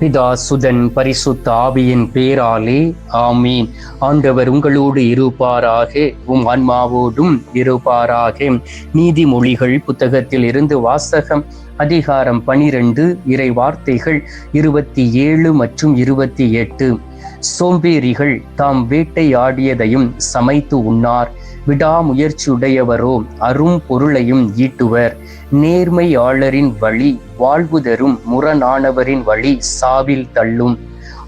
பிதா சுதன் பரிசுத்த ஆவியின் பேராலே ஆமீன். ஆண்டவர் உங்களோடு இருப்பாராக உம் ஆன்மாவோடும் இருப்பாராக. நீதிமொழிகள் புத்தகத்தில் இருந்து வாசகம் அதிகாரம் பனிரெண்டு இறை வார்த்தைகள் இருபத்தி ஏழு மற்றும் இருபத்தி எட்டு. சோம்பேறிகள் தாம் வேட்டையாடியதையும் சமைத்து உண்ணார். விடாமுயற்சியுடையவரோ அரும் பொருளையும் ஈட்டுவர். நேர்மையாளரின் வழி வாழ்வு தரும் முரணானவரின் வழி சாவில் தள்ளும்.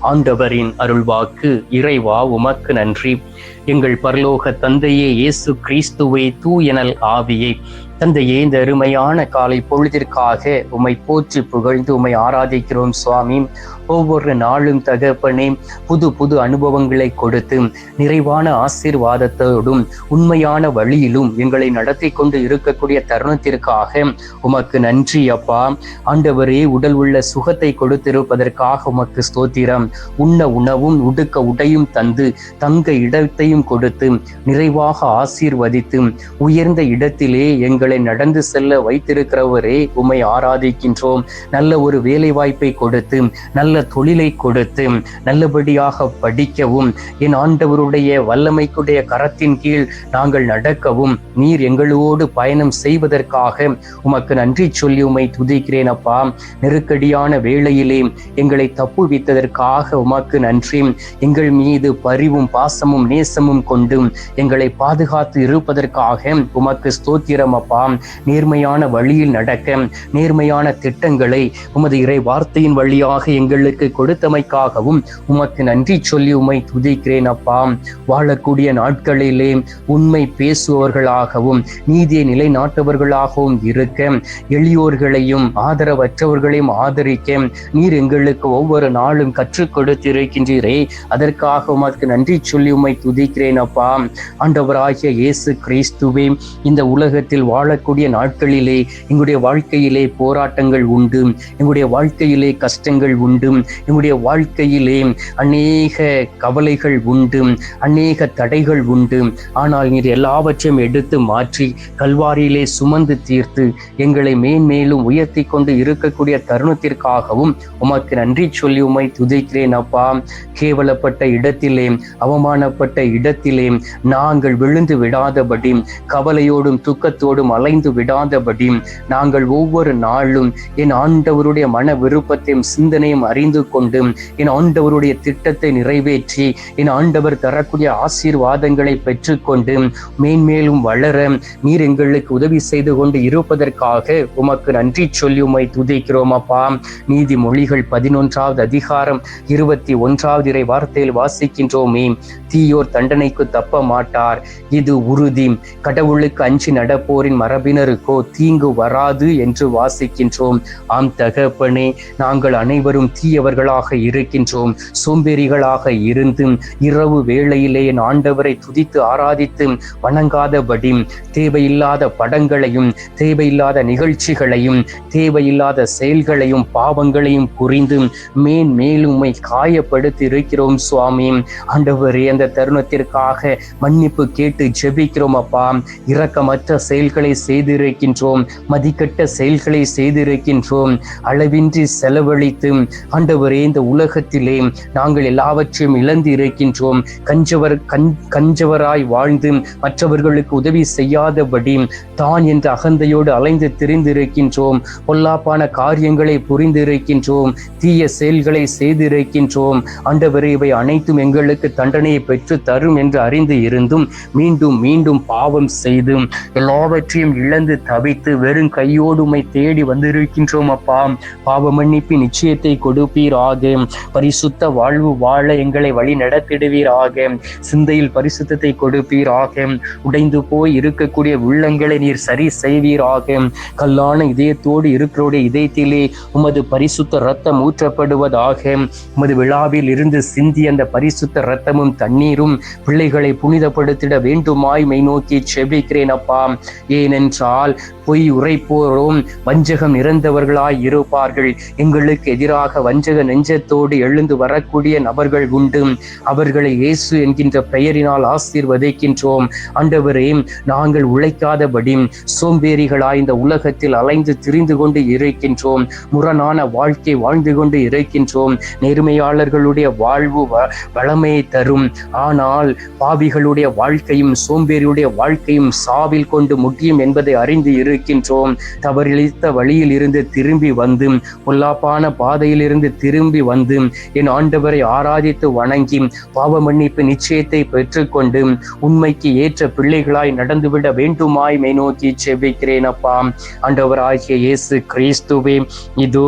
ஆண்டவரின் அருள்வாக்கு இறைவா உமக்கு நன்றி. எங்கள் பரலோக தந்தையே இயேசு கிறிஸ்துவை தூயனல் ஆவியை. தந்தையே இந்த அருமையான காலை பொழுதிற்காக உம்மை போற்றி புகழ்ந்து உம்மை ஆராதிக்கிறோம் சுவாமி. ஒவ்வொரு நாளும் தகப்பனே புது புது அனுபவங்களை கொடுத்து நிறைவான ஆசீர்வாதத்தோடும் உண்மையான வழியிலும் எங்களை நடத்தி கொண்டு இருக்கக்கூடிய தருணத்திற்காக உமக்கு நன்றி அப்பா. ஆண்டவரே உடல் உள்ள சுகத்தை கொடுத்திருப்பதற்காக உமக்கு ஸ்தோத்திரம். உண்ண உணவும் உடுக்க உடையும் தந்து தங்க இடத்தையும் கொடுத்து நிறைவாக ஆசீர்வதித்து உயர்ந்த இடத்திலே எங்களை நடந்து செல்ல வைத்திருக்கிறவரே உமை ஆராதிக்கின்றோம். நல்ல ஒரு வேலை வாய்ப்பை கொடுத்து நல்ல தொழிலை கொடுத்து நல்லபடியாக படிக்கவும் என் ஆண்டவருடைய வல்லமைக்குடைய கரத்தின் கீழ் நாங்கள் நடக்கவும் நீர் எங்களோடு பயணம் செய்வதற்காக உமக்கு நன்றி சொல்லி உமை துதிக்கிறேன் அப்பா. நெருக்கடியான வேளையிலே எங்களை தப்புவித்ததற்காக உமக்கு நன்றி. எங்கள் மீது பரிவும் பாசமும் நேசமும் கொண்டு எங்களை பாதுகாத்து இருப்பதற்காக உமக்கு ஸ்தோத்திரம் அப்பா. நேர்மையான வழியில் நடக்க நேர்மையான திட்டங்களை உமது இறை வார்த்தையின் வழியாக எங்கள் எங்களுக்கு கொடுத்தமைக்காகவும் உமக்கு நன்றி சொல்லி உமை துதிக்கிறேன் அப்பா. வாழக்கூடிய நாட்களிலே உண்மை பேசுபவர்களாகவும் நீதியை நிலைநாட்டவர்களாகவும் இருக்க எளியோர்களையும் ஆதரவற்றவர்களையும் ஆதரிக்க நீர் எங்களுக்கு ஒவ்வொரு நாளும் கற்றுக் கொடுத்திருக்கின்றீரே. அதற்காக உமக்கு நன்றி சொல்லி உமை துதிக்கிறேன் அப்பா. ஆண்டவராகிய இயேசு கிறிஸ்துவே இந்த உலகத்தில் வாழக்கூடிய நாட்களிலே எங்களுடைய வாழ்க்கையிலே போராட்டங்கள் உண்டு எங்களுடைய வாழ்க்கையிலே கஷ்டங்கள் உண்டு நம்முடைய வாழ்க்கையிலே அநேக கவலைகள் உண்டு அநேக தடைகள் உண்டு. ஆனால் நீர் எல்லாவற்றையும் எடுத்து மாற்றி கல்வாரியிலே சுமந்து தீர்த்து எங்களை மேன்மேலும் உயர்த்தி கொண்டு இருக்கக்கூடிய தருணத்திற்காகவும் உமக்கு நன்றி சொல்லி உமை துதிக்கிறேன் அப்பா. கேவலப்பட்ட இடத்திலே அவமானப்பட்ட இடத்திலே நாங்கள் விழுந்து விடாதபடி கவலையோடும் துக்கத்தோடும் அலைந்து விடாதபடி நாங்கள் ஒவ்வொரு நாளும் என் ஆண்டவருடைய மன விருப்பத்தையும் சிந்தனையும் அறிந்து கொண்டு என் ஆண்டவருடைய திட்டத்தை நிறைவேற்றி என் ஆண்டவர் தரக்கூடிய ஆசீர்வாதங்களை பெற்றுக்கொண்டு மேன்மேலும் வளர நீர் எங்களுக்கு உதவி செய்து கொண்டு இருப்பதற்காக உமக்கு நன்றி சொல்லி உமை துதிக்கிறோம் அப்பா. நீதிமொழிகள் பதினொன்றாவது அதிகாரம் இருபத்தி ஒன்றாவது இறை வார்த்தையில் வாசிக்கின்றோமே தீயோர் தண்டனைக்கு தப்ப மாட்டார். இது உறுதி. கடவுளுக்கு அஞ்சி நடப்போரின் மரபினருக்கோ தீங்கு வராது என்று வாசிக்கின்றோம். ஆம் தகப்பனே நாங்கள் அனைவரும் தீ தீயவர்களாக இருக்கின்றோம். சோம்பேறிகளாக இருந்து இரவு வேளையிலே ஆண்டவரை துதித்து ஆராதித்து வணங்காதபடி தேவையில்லாத படங்களையும் தேவையில்லாத நிகழ்ச்சிகளையும் தேவையில்லாத செயல்களையும் பாவங்களையும் புரிந்து மேன் மேலும் காயப்படுத்தி இருக்கிறோம் சுவாமி. ஆண்டவரே அந்த தருணத்திற்காக மன்னிப்பு கேட்டு ஜெபிக்கிறோம் அப்பா. இரக்கமற்ற செயல்களை செய்திருக்கின்றோம். மதிக்கட்ட செயல்களை செய்திருக்கின்றோம். அளவின்றி செலவழித்து ஆண்டவரே இந்த உலகத்திலே நாங்கள் எல்லாவற்றையும் இழந்து இருக்கின்றோம். கஞ்சவர் கண் கஞ்சவராய் வாழ்ந்து மற்றவர்களுக்கு உதவி செய்யாதபடி தான் என்ற அகந்தையோடு அலைந்து திரிந்திருக்கின்றோம். பொல்லாப்பான காரியங்களை புரிந்திருக்கின்றோம். தீய செயல்களை செய்திருக்கின்றோம். ஆண்டவரே இவை அனைத்தும் எங்களுக்கு தண்டனையை பெற்று தரும் என்று அறிந்து இருந்தும் மீண்டும் மீண்டும் பாவம் செய்து எல்லாவற்றையும் இழந்து தவித்து வெறும் கையோடுமை தேடி வந்திருக்கின்றோம் அப்பா. பாவ மன்னிப்பு நிச்சயத்தை கொடுப்பீராக பரிசுத்த வாழ்வு வாழ எங்களை வழி நடத்திடுவீராக. சிந்தையில் பரிசுத்தத்தை கொடுப்பீராக. உடைந்து போய் இருக்கக்கூடிய உள்ளங்களை நீர் சரி செய்வீராக. கல்லான இதயத்தோடு இருக்கிறோடைய இதயத்திலே உமது பரிசுத்த ரத்தம் ஊற்றப்படுவதாக. உமது விழாவில் இருந்து சிந்தி அந்த பரிசுத்த ரத்தமும் தண்ணீரும் பிள்ளைகளை புனிதப்படுத்திட வேண்டுமாய் மெய் நோக்கி செபிக்கிறேன் அப்பா. ஏனென்றால் பொய் உரைப்போரும் வஞ்சகம் நிறைந்தவர்களாய் இருப்பார்கள். எங்களுக்கு எதிராக வஞ்ச வஞ்சக நெஞ்சத்தோடு எழுந்து வரக்கூடிய நபர்கள் உண்டு. அவர்களை இயேசு என்கின்ற பெயரினால் ஆசீர்வதிக்கின்றோம். ஆண்டவரே நாங்கள் உழைக்காதபடி சோம்பேறிகளாய் இந்த உலகத்தில் அலைந்து திரிந்து கொண்டு இருக்கின்றோம். முரணான வாழ்க்கை வாழ்ந்து கொண்டு இருக்கின்றோம். நேர்மையாளர்களுடைய வாழ்வு வளமையை தரும். ஆனால் பாவிகளுடைய வாழ்க்கையும் சோம்பேறியுடைய வாழ்க்கையும் சாவில் கொண்டு முடியும் என்பதை அறிந்து இருக்கின்றோம். தவறிழித்த வழியில் இருந்து திரும்பி வந்து பொல்லாப்பான பாதையில் இருந்து திரும்பி வந்து என் ஆண்டவரை ஆராதித்து வணங்கி பாவ மன்னிப்பு நிச்சயத்தை பெற்றுக்கொண்டு உண்மைக்கு ஏற்ற பிள்ளைகளாய் நடந்துவிட வேண்டுமாய் மை நோக்கி செவிக்கிறேன் அப்பா. ஆண்டவராகிய இயேசு கிறிஸ்துவே இதோ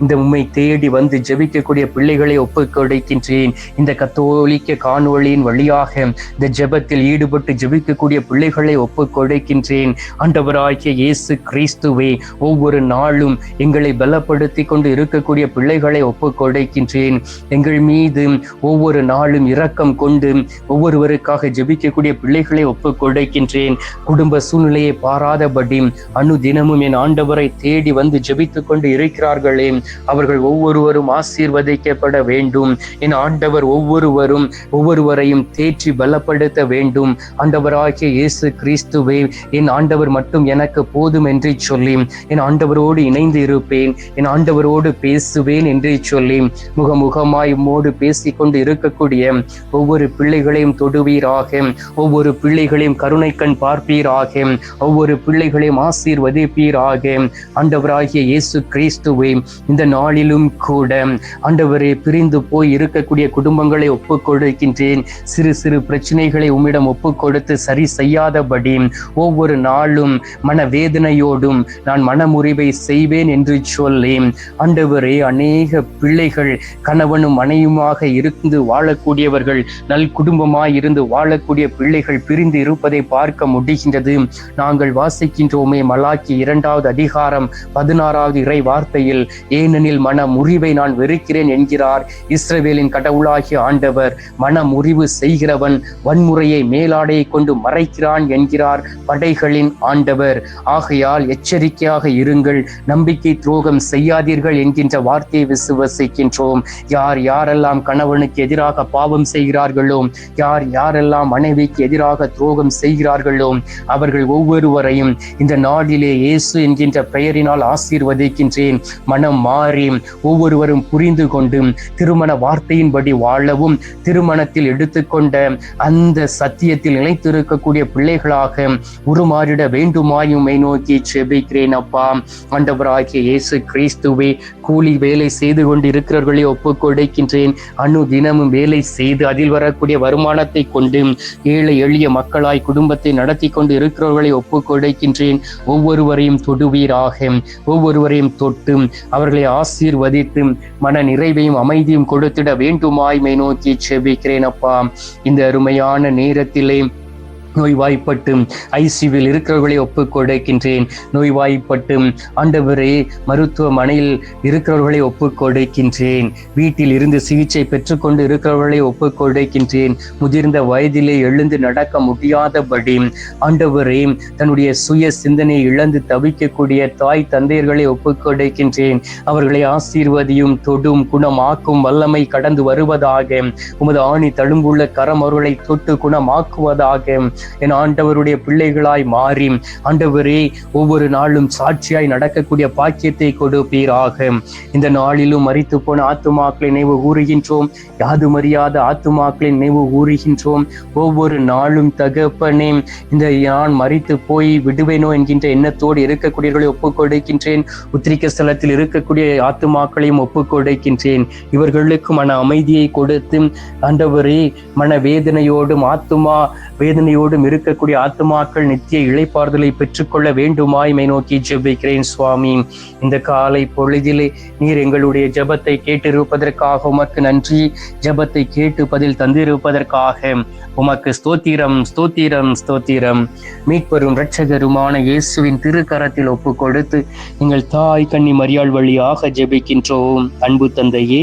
இந்த உண்மை தேடி வந்து ஜெபிக்கக்கூடிய பிள்ளைகளை ஒப்புக் கொடுக்கின்றேன் இந்த கத்தோலிக்க காணொளியின் வழியாக இந்த ஜெபத்தில் ஈடுபட்டு ஜெபிக்கக்கூடிய பிள்ளைகளை ஒப்புக் கொடுக்கின்றேன் ஆண்டவராகிய இயேசு கிறிஸ்துவே ஒவ்வொரு நாளும் எங்களை பலப்படுத்தி கொண்டு இருக்கக்கூடிய பிள்ளைகளை ஒப்புக் கொடுக்கின்றேன் எங்கள் மீது ஒவ்வொரு நாளும் இரக்கம் கொண்டு ஒவ்வொருவருக்காக ஜெபிக்கக்கூடிய பிள்ளைகளை ஒப்புக் கொடுக்கின்றேன் குடும்ப சூழ்நிலையை பாராதபடி அனுதினமும் என் ஆண்டவரை தேடி வந்து ஜெபித்துக் கொண்டு இருக்கிறார்களே. அவர்கள் ஒவ்வொருவரும் ஆசீர்வதிக்கப்பட வேண்டும். என் ஆண்டவர் ஒவ்வொருவரும் ஒவ்வொருவரையும் தேற்றி பலப்படுத்த வேண்டும். ஆண்டவராகிய இயேசு கிறிஸ்துவே என் ஆண்டவர் மட்டும் எனக்கு போதும் என்று சொல்லி என் ஆண்டவரோடு இணைந்து இருப்பேன். என் ஆண்டவரோடு பேசுவேன் என்று சொல்லி முகமுகமாய் உம்மோடு பேசிக்கொண்டு இருக்கக்கூடிய ஒவ்வொரு பிள்ளைகளையும் தொடுவீராக. ஒவ்வொரு பிள்ளைகளையும் கருணை கண் பார்ப்பீராக. ஒவ்வொரு பிள்ளைகளையும் ஆசீர்வதிப்பீராக. ஆண்டவராகிய இயேசு கிறிஸ்துவை இந்த நாளிலும் கூட ஆண்டவரே பிரிந்து போய் இருக்கக்கூடிய குடும்பங்களை ஒப்புக் கொடுக்கின்றேன் சிறு சிறு பிரச்சனைகளை உம்மிடம் ஒப்புக் கொடுத்து சரி செய்யாதபடி ஒவ்வொரு நாளும் மனவேதனையோடும் நான் மனமுறிவை செய்வேன் என்று சொல்லி ஆண்டவரே அநேக பிள்ளைகள் கணவனும் மனைவியுமாக இருந்து வாழக்கூடியவர்கள் நல் குடும்பமாய் இருந்து வாழக்கூடிய பிள்ளைகள் பிரிந்து இருப்பதை பார்க்க முடிகின்றது. நாங்கள் வாசிக்கின்றோமே மலாக்கி இரண்டாவது அதிகாரம் பதினாறாவது இறை வார்த்தையில் ஏனெனில் மன முறிவை நான் வெறுக்கிறேன் என்கிறார் இஸ்ரவேலின் கடவுளாகிய ஆண்டவர். மன முறிவு செய்கிறவன் வன்முறையை மேலாடையை கொண்டு மறைக்கிறான் என்கிறார் படைகளின் ஆண்டவர். ஆகையால் எச்சரிக்கையாக இருங்கள் நம்பிக்கை துரோகம் செய்யாதீர்கள் என்கின்ற வார்த்தையை விசுவசிக்கின்றோம் யார் யாரெல்லாம் கணவனுக்கு எதிராக பாவம் செய்கிறார்களோ யார் யாரெல்லாம் மனைவிக்கு எதிராக துரோகம் செய்கிறார்களோ அவர்கள் ஒவ்வொருவரையும் இந்த நாளிலே இயேசு என்கின்ற பெயரினால் ஆசீர்வதிக்கின்றேன். மனம் மாறி ஒவ்வொருவரும் புரிந்து கொண்டு திருமண வார்த்தையின்படி வாழவும் திருமணத்தில் எடுத்துக்கொண்ட அந்த சத்தியத்தில் நிலைத்திருக்கக்கூடிய பிள்ளைகளாக உருமாறிட வேண்டுமாயுமை நோக்கி செபிக்கிறேன் அப்பா. ஆண்டவராகிய இயேசு கிறிஸ்துவே கூலி வேலை செய்து செய்து கொண்டிருக்கிறவர்களை ஒப்புக் கொடுக்கின்றேன். அணு தினமும் வேலை செய்து அதில் வரக்கூடிய வருமானத்தை கொண்டு ஏழை எளிய மக்களாய் குடும்பத்தை நடத்தி கொண்டு இருக்கிறவர்களை ஒப்புக் கொடுக்கின்றேன். ஒவ்வொருவரையும் தொடுவீராக. ஒவ்வொருவரையும் தொட்டு அவர்களை ஆசீர்வதித்து மன நிறைவையும் அமைதியும் கொடுத்திட வேண்டுமாய்மை நோக்கி செபிக்கிறேன் அப்பா. இந்த அருமையான நேரத்திலே நோய்வாய்ப்பட்டு ஐசியூவில் இருக்கிறவர்களை ஒப்புக் கொடுக்கின்றேன். நோய்வாய்ப்பட்டு ஆண்டவரே மருத்துவமனையில் இருக்கிறவர்களை ஒப்புக் கொடுக்கின்றேன். வீட்டில் இருந்து சிகிச்சை பெற்றுக்கொண்டு இருக்கிறவர்களை ஒப்புக் கொடுக்கின்றேன். முதிர்ந்த வயதிலே எழுந்து நடக்க முடியாதபடி ஆண்டவரே தன்னுடைய சுய சிந்தனையை இழந்து தவிக்கக்கூடிய தாய் தந்தையர்களை ஒப்புக் கொடுக்கின்றேன். அவர்களை ஆசீர்வதியும் தொடும் குணமாக்கும் வல்லமை கடந்து வருவதாக உமது ஆணி தழும்புள்ள கரம் அவர்களை தொட்டு குணமாக்குவதாக என் ஆண்டவருடைய பிள்ளைகளாய் மாறி ஆண்டவரே ஒவ்வொரு நாளும் சாட்சியாய் நடக்கக்கூடிய பாக்கியத்தை கொடுப்பீராக இந்த நாளிலும் மறித்து போன ஆத்துமாக்களை நினைவு கூறுகின்றோம். யாது மரியாத ஆத்துமாக்களை நினைவு கூறுகின்றோம். ஒவ்வொரு நாளும் தகப்பனே இந்த நான் மறித்து போய் விடுவேனோ என்கின்ற எண்ணத்தோடு இருக்கக்கூடியவர்களை ஒப்புக் கொடுக்கின்றேன் உத்திரிக்க ஸ்தலத்தில் இருக்கக்கூடிய ஆத்துமாக்களையும் ஒப்புக் கொடுக்கின்றேன் இவர்களுக்கு மன அமைதியை கொடுத்து ஆண்டவரே மன வேதனையோடும் ஆத்துமா உயிரோடும் இருக்கக்கூடிய ஆத்துமாக்கள் நித்திய இழைப்பாறுதலை பெற்றுக்கொள்ள வேண்டுமாய் மை நோக்கி ஜெபிக்கிறேன் சுவாமி. இந்த காலை பொழுதிலே நீர் எங்களுடைய ஜபத்தை கேட்டிருப்பதற்காக உமக்கு நன்றி. ஜபத்தை கேட்டு பதில் தந்திருப்பதற்காக உமக்கு ஸ்தோத்திரம் ஸ்தோத்திரம் ஸ்தோத்திரம். மீட்பெரும் இரட்சகருமான இயேசுவின் திருக்கரத்தில் ஒப்பு கொடுத்து நீங்கள் தாய் கண்ணி மரியாள் வழியாக ஜெபிக்கின்றோம். அன்பு தந்தையே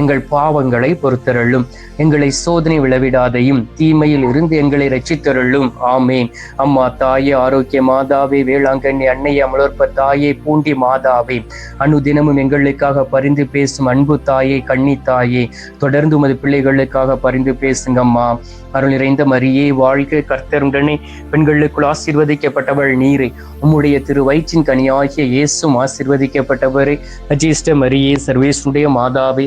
எங்கள் பாவங்களை பொறுத்தருளும். எங்களை சோதனை விளைவிடாதையும் தீமையில் இருந்து எங்களை ரட்சித்தருளும் ஆமேன். அம்மா தாயே ஆரோக்கிய மாதாவே வேளாங்கண்ணி அன்னை அமலோற்ப தாயே பூண்டி மாதாவே. அனுதினமும் எங்களுக்காக பரிந்து பேசும் அன்பு தாயே கண்ணி தாயே. தொடர்ந்து உமது பிள்ளைகளுக்காக பரிந்து பேசுங்கம்மா. அருள் நிறைந்த மரியே வாழ்க கர்த்தருடனே பெண்களுக்குள் ஆசீர்வதிக்கப்பட்டவள் நீரே. உம்முடைய திரு வயிற்றின் கனியாகிய இயேசும் ஆசீர்வதிக்கப்பட்டவரே. அஜேஷ்ட மரியே சர்வேசுடைய மாதாவே.